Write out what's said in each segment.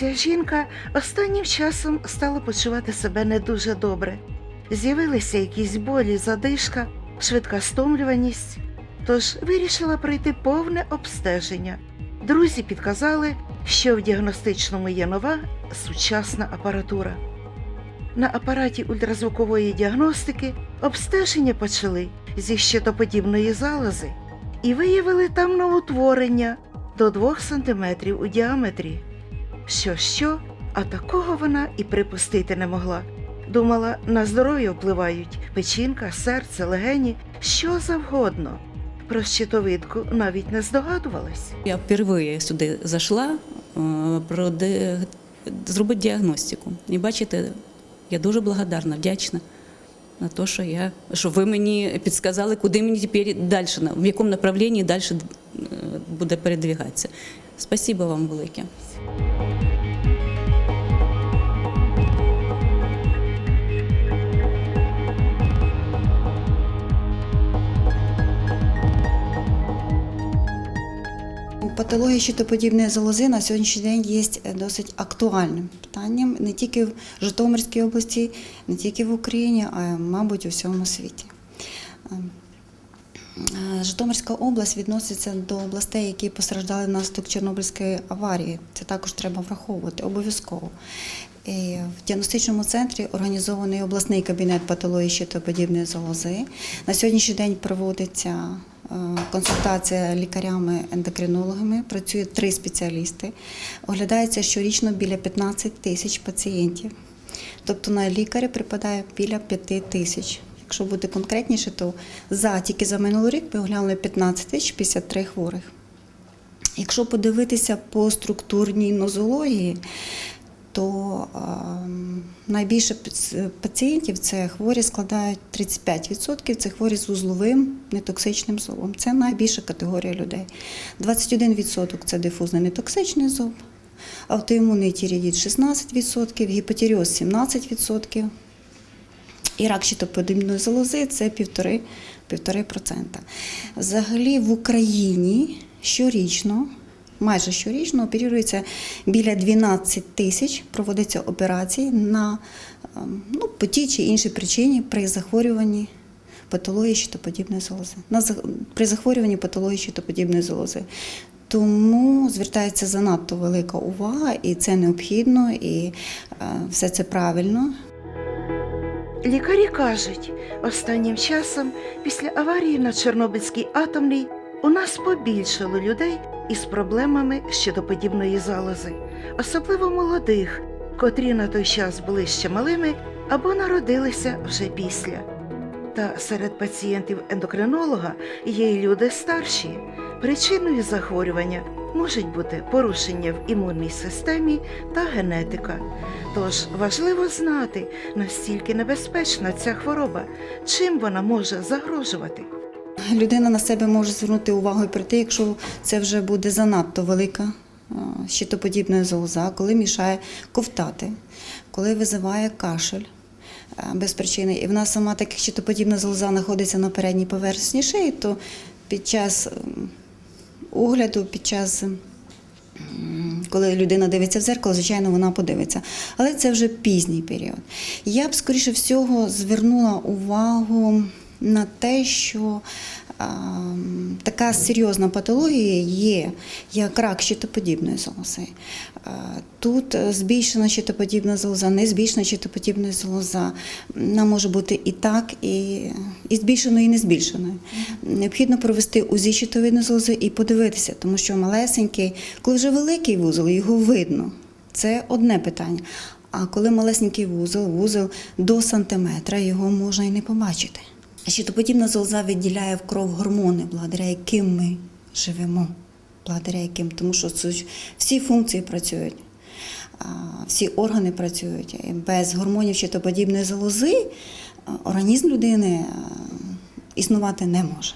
Ця жінка останнім часом стала почувати себе не дуже добре. З'явилися якісь болі, задишка, швидка стомлюваність. Тож вирішила пройти повне обстеження. Друзі підказали, що в діагностичному є нова сучасна апаратура. На апараті ультразвукової діагностики обстеження почали зі щитоподібної залози і виявили там новотворення до 2 см у діаметрі. Що, що, а такого вона і припустити не могла. Думала, на здоров'я впливають печінка, серце, легені, що завгодно. Про щитовидку навіть не здогадувалась. Я впервые сюди зайшла е, проде- зробити діагностику. І бачите, я дуже благодарна, вдячна на те, що, я, що ви мені підсказали, куди мені тепер далі, в якому направленні далі е, буде передвигатися. Спасибо вам велике. Патологія щитоподібної залози на сьогоднішній день є досить актуальним питанням не тільки в Житомирській області, не тільки в Україні, а мабуть, у всьому світі. Е, Житомирська область відноситься до областей, які постраждали внаслідок Чорнобильської аварії. Це також треба враховувати обов'язково. В діагностичному центрі організований обласний кабінет патології щитоподібної залози. На сьогоднішній день проводиться е, консультація лікарями-ендокринологами. Працює три спеціалісти. Оглядається щорічно біля 15 тисяч пацієнтів. Тобто на лікаря припадає біля 5 тисяч. Якщо бути конкретніше, то за тільки за минулий рік ми оглянули 15 тисяч 53 хворих. Якщо подивитися по структурній нозології, то найбільше пацієнтів це хворі складають 35%, це хворі з вузловим нетоксичним зубом. Це найбільша категорія людей. 21% це дифузний нетоксичний зуб, аутоімунний тіріїд 16%, гіпотіріоз 17%. І рак щитоподібної залози це 1,5%. 1,5%. Взагалі в Україні щорічно, майже щорічно оперується біля 12 тисяч, проводиться операцій на ем, ну, по тій чи іншій причині при захворюванні патології щитоподібної залози. На, при захворюванні патології щитоподібної залози. Тому звертається занадто велика увага, і це необхідно, і е, все це правильно. Лікарі кажуть, останнім часом після аварії на Чорнобильській атомній у нас побільшало людей із проблемами щитоподібної залози, особливо молодих, котрі на той час були ще малими або народилися вже після. Та серед пацієнтів ендокринолога є й люди старші. Причиною захворювання можуть бути порушення в імунній системі та генетика. Тож важливо знати, настільки небезпечна ця хвороба, чим вона може загрожувати. Людина на себе може звернути увагу і прийти, якщо це вже буде занадто велика щитоподібна залоза, коли мішає ковтати, коли визиває кашель без причини. І в нас сама так щитоподібна залоза знаходиться на передній поверхні шиї, то під час огляду, під час коли людина дивиться в зеркало, звичайно, вона подивиться. Але це вже пізній період. Я б, скоріше всього, звернула увагу на те, що а, така серйозна патологія є, як рак щитоподібної залози. А, Тут е, збільшена щитоподібна залоза, не збільшена щитоподібна залоза. Вона може бути і так, і, і збільшеною, і не збільшеною. Необхідно провести УЗІ щитовидної залози і подивитися, тому що малесенький, коли вже великий вузол, його видно. Це одне питання. А коли малесенький вузол, вузол до сантиметра, його можна і не побачити. Щитоподібна залоза виділяє в кров гормони, благодаря яким ми живемо, благодаря яким, тому що всі функції працюють, всі органи працюють. Без гормонів щитоподібної залози організм людини існувати не може.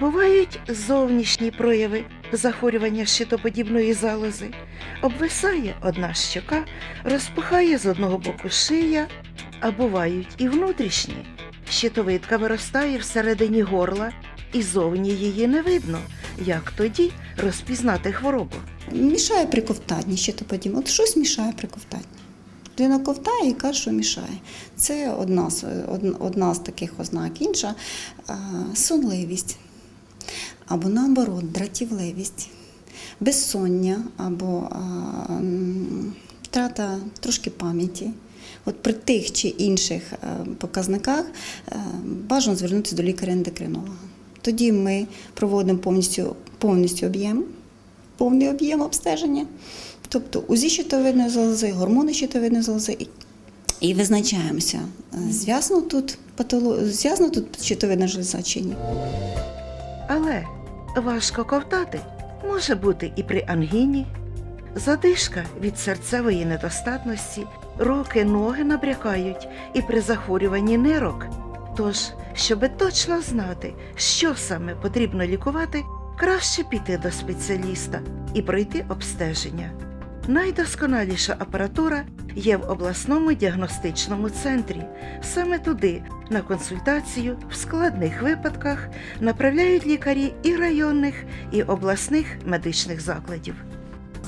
Бувають зовнішні прояви захворювання щитоподібної залози. Обвисає одна щока, розпухає з одного боку шия, а бувають і внутрішні. Щитовидка виростає всередині горла, і зовні її не видно. Як тоді розпізнати хворобу? Мішає при ковтанні щитоподібне. От щось мішає при ковтанні. Людина ковтає і каже, що мішає. Це одна, з- одна з таких ознак. Інша сонливість або наоборот, дратівливість, безсоння або втрата трошки пам'яті. От при тих чи інших е, показниках е, бажано звернутися до лікаря-ендокринолога. Тоді ми проводимо повністю, повністю об'єм, повний об'єм обстеження, тобто УЗІ щитовидної залози, гормони щитовидної залози. І, визначаємося, е, зв'язано тут патоло... зв'язано тут щитовидна железа чи ні. Але важко ковтати може бути і при ангіні, задишка від серцевої недостатності, руки, ноги набрякають і при захворюванні нирок. Тож, щоби точно знати, що саме потрібно лікувати, краще піти до спеціаліста і пройти обстеження. Найдосконаліша апаратура є в обласному діагностичному центрі. Саме туди на консультацію в складних випадках направляють лікарі і районних, і обласних медичних закладів.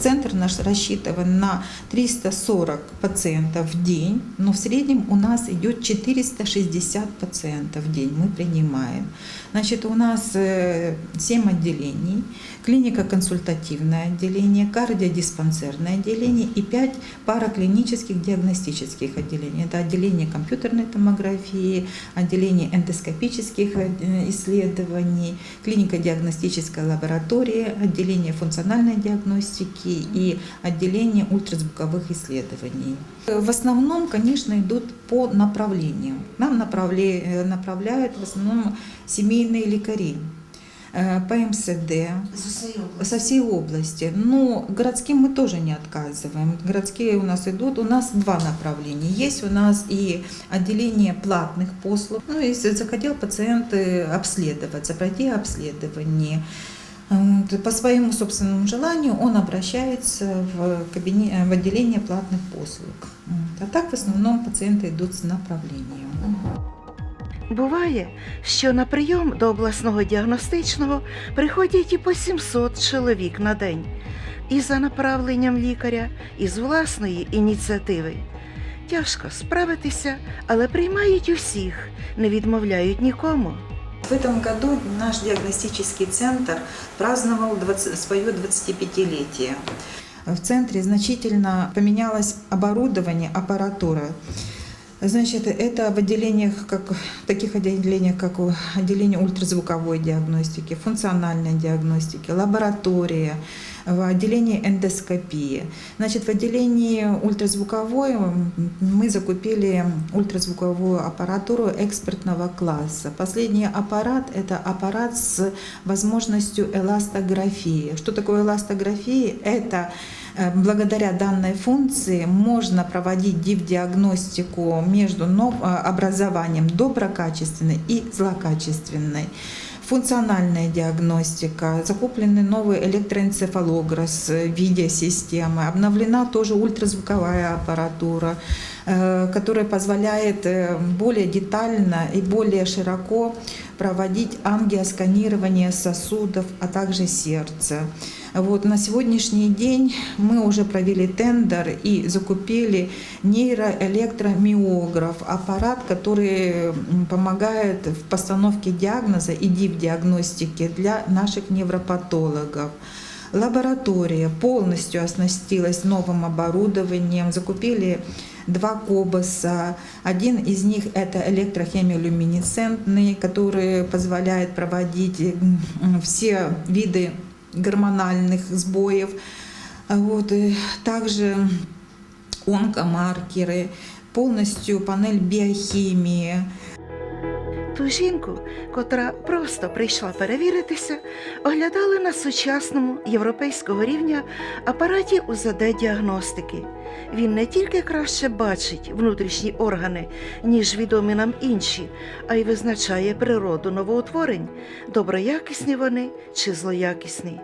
Центр наш рассчитыван на 340 пациентов в день, но в среднем у нас идет 460 пациентов в день мы принимаем. Значит, у нас 7 отделений, клинико-консультативное отделение, кардиодиспансерное отделение и 5 параклинических диагностических отделений. Это отделение компьютерной томографии, отделение эндоскопических э, исследований, клинико-диагностическая лаборатория, отделение функциональной диагностики и отделение ультразвуковых исследований. В основном, конечно, идут по направлениям. Нам направля- э, направляют в основном семейные лекари э, по МСД, со всей области. Но городским мы тоже не отказываем. Городские у нас идут. У нас два направления. Есть у нас и отделение платных послуг. Ну, если захотел пациент э, обследоваться, пройти обследование. Вот, По своему собственному желанию он обращается в, кабинет, в отделение платных послуг. А так в основном пациенты идут с направлением. Буває, що на прийом до обласного діагностичного приходять і по 700 чоловік на день, і за направленням лікаря, і з власної ініціативи. Тяжко справитися, але приймають усіх, не відмовляють нікому. В этом году наш диагностический центр праздновал 20 свое 25-летие. В центре значительно поменялось оборудование, аппаратура. Значит, это в отделениях, как, таких отделениях, как отделение ультразвуковой диагностики, функциональной диагностики, лаборатория, в отделении эндоскопии. Значит, в отделении ультразвуковой мы закупили ультразвуковую аппаратуру экспертного класса. Последний аппарат – это аппарат с возможностью эластографии. Что такое эластография? Это э, благодаря данной функции можно проводить диагностику между э, образованием доброкачественной и злокачественной. Функциональная диагностика, закуплены новый электроэнцефалограф с видеосистемой, обновлена тоже ультразвуковая аппаратура, э, которая позволяет э, более детально и более широко проводить ангиосканирование сосудов, а также сердца. Вот на сегодняшний день мы уже провели тендер и закупили нейроэлектромиограф, аппарат, который помогает в постановке диагноза и диагностики для наших невропатологов. Лаборатория полностью оснастилась новым оборудованием, закупили два кобаса. Один из них это электрохемиолюминесцентный, который позволяет проводить все виды гормональных сбоев. Вот, и также онкомаркеры, полностью панель биохимии. Ту жінку, котра просто прийшла перевіритися, оглядали на сучасному європейського рівня апараті УЗД-діагностики. Він не тільки краще бачить внутрішні органи, ніж відомі нам інші, а й визначає природу новоутворень, доброякісні вони чи злоякісні.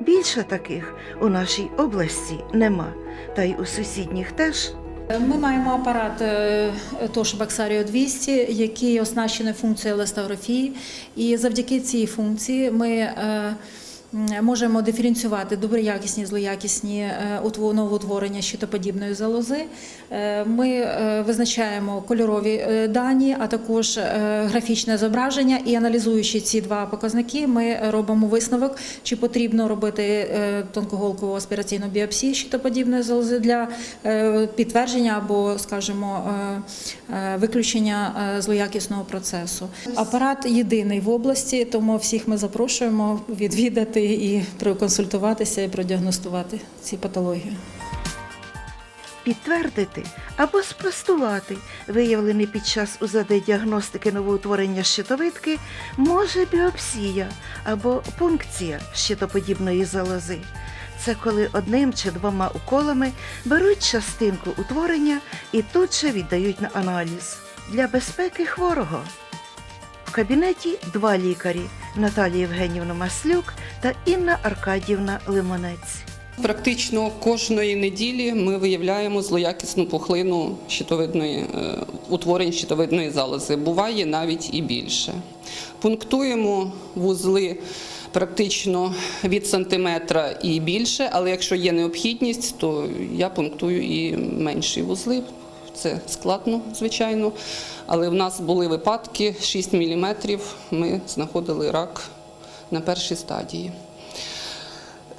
Більше таких у нашій області нема, та й у сусідніх теж. Ми маємо апарат е, Баксаріо 200, який оснащений функцією еластографії. І завдяки цій функції ми е, можемо диференціювати доброякісні, злоякісні е, новоутворення щитоподібної залози. Е, Ми е, визначаємо кольорові дані, а також графічне зображення. І аналізуючи ці два показники, ми робимо висновок, чи потрібно робити тонкоголкову аспіраційну біопсію щитоподібної залози для підтвердження або, скажімо, виключення злоякісного процесу. Апарат єдиний в області, тому всіх ми запрошуємо відвідати і проконсультуватися і продіагностувати ці патології. Підтвердити або спростувати виявлений під час УЗД-діагностики новоутворення щитовидки може біопсія або пункція щитоподібної залози. Це коли одним чи двома уколами беруть частинку утворення і тут же віддають на аналіз для безпеки хворого. Кабінеті два лікарі Наталія Євгенівна Маслюк та Інна Аркадівна Лимонець. Практично кожної неділі ми виявляємо злоякісну пухлину щитовидної е, утворень щитовидної залози. Буває навіть і більше. Пунктуємо вузли практично від сантиметра і більше, але якщо є необхідність, то я пунктую і менші вузли. Це складно, звичайно. Але в нас були випадки 6 мм. Ми знаходили рак на першій стадії.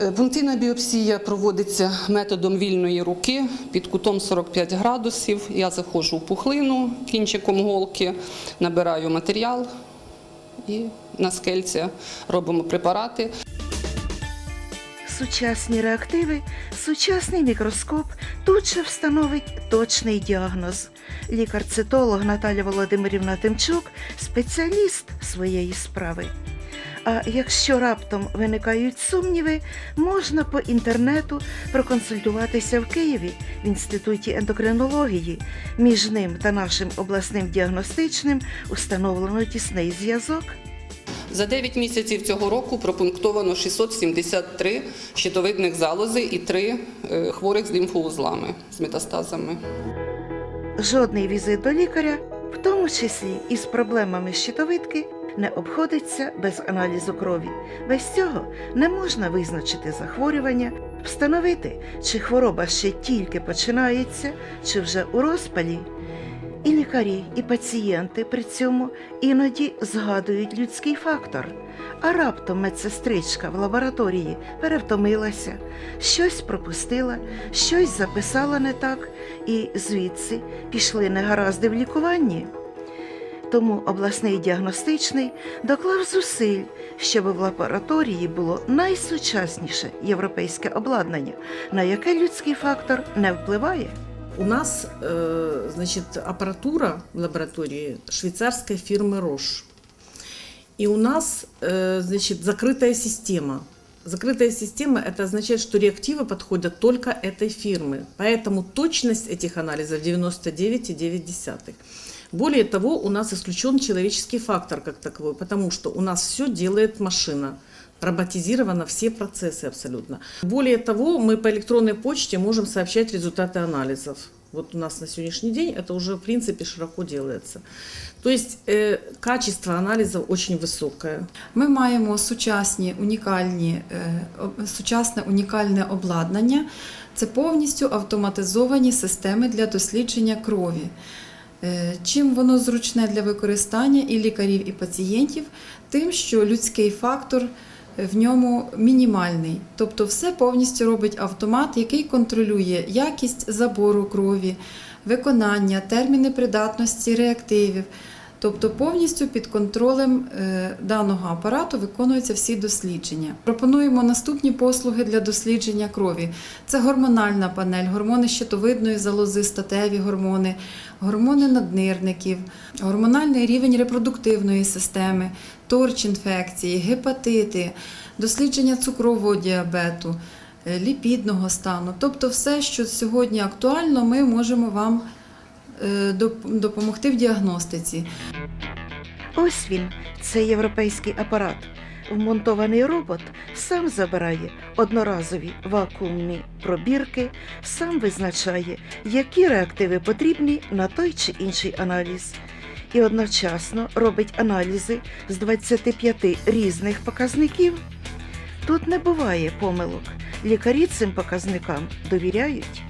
Е, Пунктивна біопсія проводиться методом вільної руки під кутом 45 градусів. Я заходжу в пухлину кінчиком голки, набираю матеріал і на скельця робимо препарати. Сучасні реактиви, сучасний мікроскоп тут же встановить точний діагноз. Лікар-цитолог Наталя Володимирівна Тимчук спеціаліст своєї справи. А якщо раптом виникають сумніви, можна по інтернету проконсультуватися в Києві в інституті ендокринології. Між ним та нашим обласним діагностичним установлено тісний зв'язок. За 9 місяців цього року пропунктовано 673 щитовидних залози і 3 е, хворих з лімфоузлами з метастазами. Жодний візит до лікаря, в тому числі і з проблемами щитовидки, не обходиться без аналізу крові. Без цього не можна визначити захворювання, встановити, чи хвороба ще тільки починається, чи вже у розпалі. І лікарі, і пацієнти при цьому іноді згадують людський фактор. А раптом медсестричка в лабораторії перевтомилася, щось пропустила, щось записала не так, і звідси пішли негаразди в лікуванні. Тому обласний діагностичний доклав зусиль, щоб в лабораторії було найсучасніше європейське обладнання, на яке людський фактор не впливає. У нас, э, значит, аппаратура в лаборатории швейцарской фирмы Roche. И у нас, э, значит, закрытая система. Закрытая система – это означает, что реактивы подходят только этой фирмы. Поэтому точность этих анализов 99,9. Более того, у нас исключен человеческий фактор как таковой, потому что у нас все делает машина. Роботизировано все процессы абсолютно. Более того, мы по электронной почте можем сообщать результаты анализов. Вот у нас на сегодняшний день это уже в принципе широко делается. То есть э, качество анализов очень высокое. Ми маємо сучасні унікальні, е, об- сучасне унікальне обладнання. Це повністю автоматизовані системи для дослідження крові. Е, Чим воно зручне для використання і лікарів, і пацієнтів, тим, що людський фактор е, в ньому мінімальний. Тобто все повністю робить автомат, який контролює якість забору крові, виконання, терміни придатності реактивів. Тобто повністю під контролем е, даного апарату виконуються всі дослідження. Пропонуємо наступні послуги для дослідження крові: це гормональна панель, гормони щитовидної залози, статеві гормони, гормони наднирників, гормональний рівень репродуктивної системи, торч інфекції, гепатити, дослідження цукрового діабету, е, ліпідного стану. Тобто, все, що сьогодні актуально, ми можемо вам е, допомогти в діагностиці. Ось він, цей європейський апарат. Вмонтований робот сам забирає одноразові вакуумні пробірки, сам визначає, які реактиви потрібні на той чи інший аналіз, і одночасно робить аналізи з 25 різних показників. Тут не буває помилок. Лікарі цим показникам довіряють.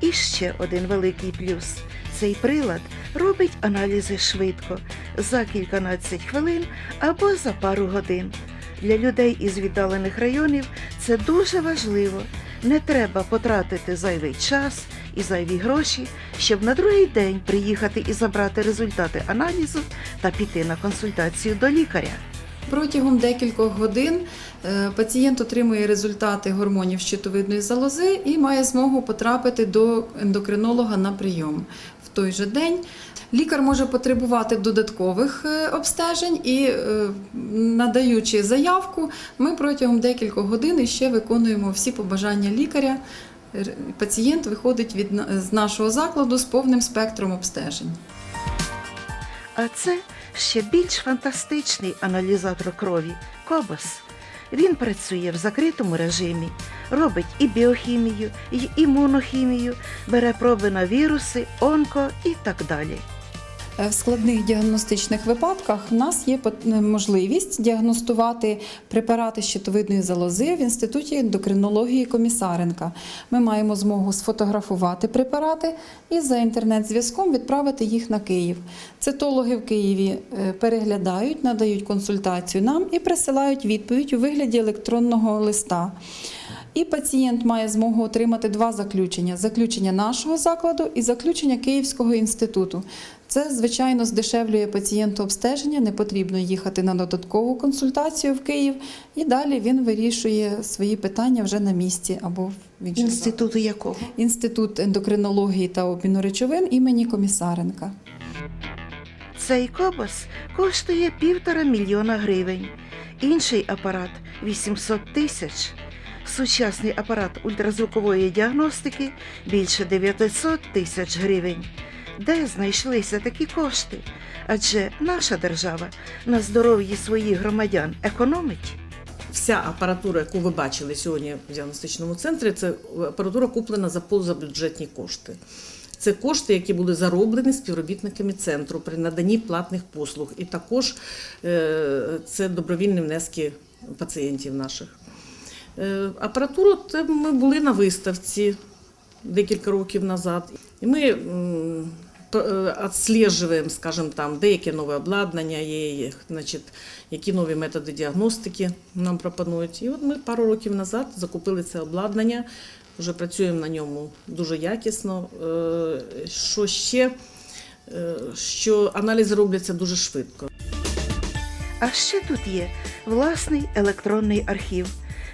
І ще один великий плюс: цей прилад робить аналізи швидко, за кільканадцять хвилин або за пару годин. Для людей із віддалених районів це дуже важливо. Не треба потратити зайвий час і зайві гроші, щоб на другий день приїхати і забрати результати аналізу та піти на консультацію до лікаря. Протягом декількох годин е, пацієнт отримує результати гормонів щитовидної залози і має змогу потрапити до ендокринолога на прийом в той же день. Лікар може потребувати додаткових е, обстежень і, е, надаючи заявку, ми протягом декількох годин ще виконуємо всі побажання лікаря. Пацієнт виходить від з нашого закладу з повним спектром обстежень. А це ще більш фантастичний аналізатор крові Кобас. Він працює в закритому режимі, робить і біохімію, і імунохімію, бере проби на віруси, онко і так далі. Е, В складних діагностичних випадках в нас є е, можливість діагностувати препарати щитовидної залози в інституті ендокринології Комісаренка. Ми маємо змогу сфотографувати препарати і за інтернет-зв'язком відправити їх на Київ. Цитологи в Києві е, переглядають, надають консультацію нам і присилають відповідь у вигляді електронного листа. І пацієнт має змогу отримати два заключення: заключення нашого закладу і заключення Київського інституту. Це, звичайно, здешевлює пацієнту обстеження, не потрібно їхати на додаткову консультацію в Київ, і далі він вирішує свої питання вже на місці або в закладах. Інституту якого? Інститут ендокринології та обміну речовин імені Комісаренка. Цей кобос коштує півтора мільйона гривень, інший апарат 800 тисяч. Сучасний апарат ультразвукової діагностики більше 900 тисяч гривень. Де знайшлися такі кошти? Адже наша держава на здоров'ї своїх громадян економить. Вся апаратура, яку ви бачили сьогодні в діагностичному центрі, це апаратура куплена за позабюджетні кошти. Це кошти, які були зароблені співробітниками центру при наданні платних послуг. І також е, це добровільні внески пацієнтів наших. Е, Апаратуру ми були на виставці декілька років назад. І ми п- е, відслежуємо, скажімо, там, деяке нове обладнання є, значить, які нові методи діагностики нам пропонують. І от ми пару років назад закупили це обладнання, вже працюємо на ньому дуже якісно. Е, Що ще? Що аналізи робляться дуже швидко. А ще тут є власний електронний архів,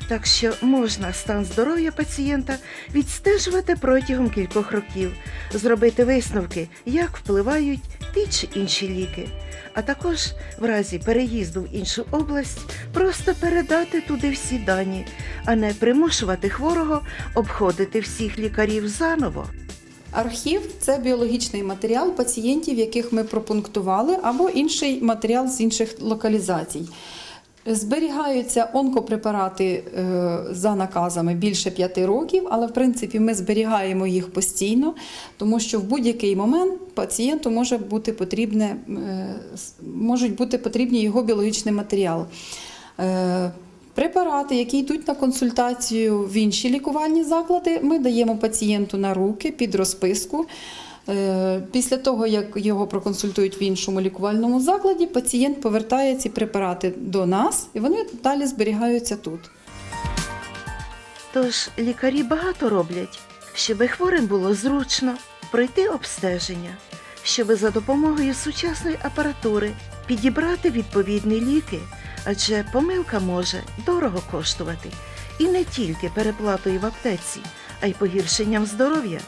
так що можна стан здоров'я пацієнта відстежувати протягом кількох років, зробити висновки, як впливають ті чи інші ліки. А також в разі переїзду в іншу область просто передати туди всі дані, а не примушувати хворого обходити всіх лікарів заново. Архів це біологічний матеріал пацієнтів, яких ми пропунктували, або інший матеріал з інших локалізацій. Зберігаються онкопрепарати е, за наказами більше п'яти років, але в принципі ми зберігаємо їх постійно, тому що в будь-який момент пацієнту може бути потрібне, е, можуть бути потрібні його біологічний матеріал. Е, Препарати, які йдуть на консультацію в інші лікувальні заклади, ми даємо пацієнту на руки під розписку. Е, Після того, як його проконсультують в іншому лікувальному закладі, пацієнт повертає ці препарати до нас і вони далі зберігаються тут. Тож лікарі багато роблять, щоб хворим було зручно пройти обстеження, щоб за допомогою сучасної апаратури підібрати відповідні ліки, адже помилка може дорого коштувати і не тільки переплатою в аптеці, а й погіршенням здоров'я.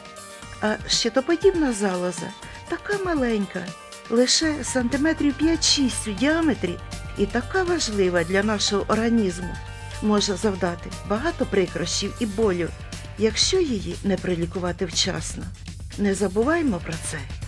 А щитоподібна залоза така маленька, лише сантиметрів 5-6 у діаметрі, і така важлива для нашого організму може завдати багато прикрощів і болю, якщо її не прилікувати вчасно. Не забуваймо про це.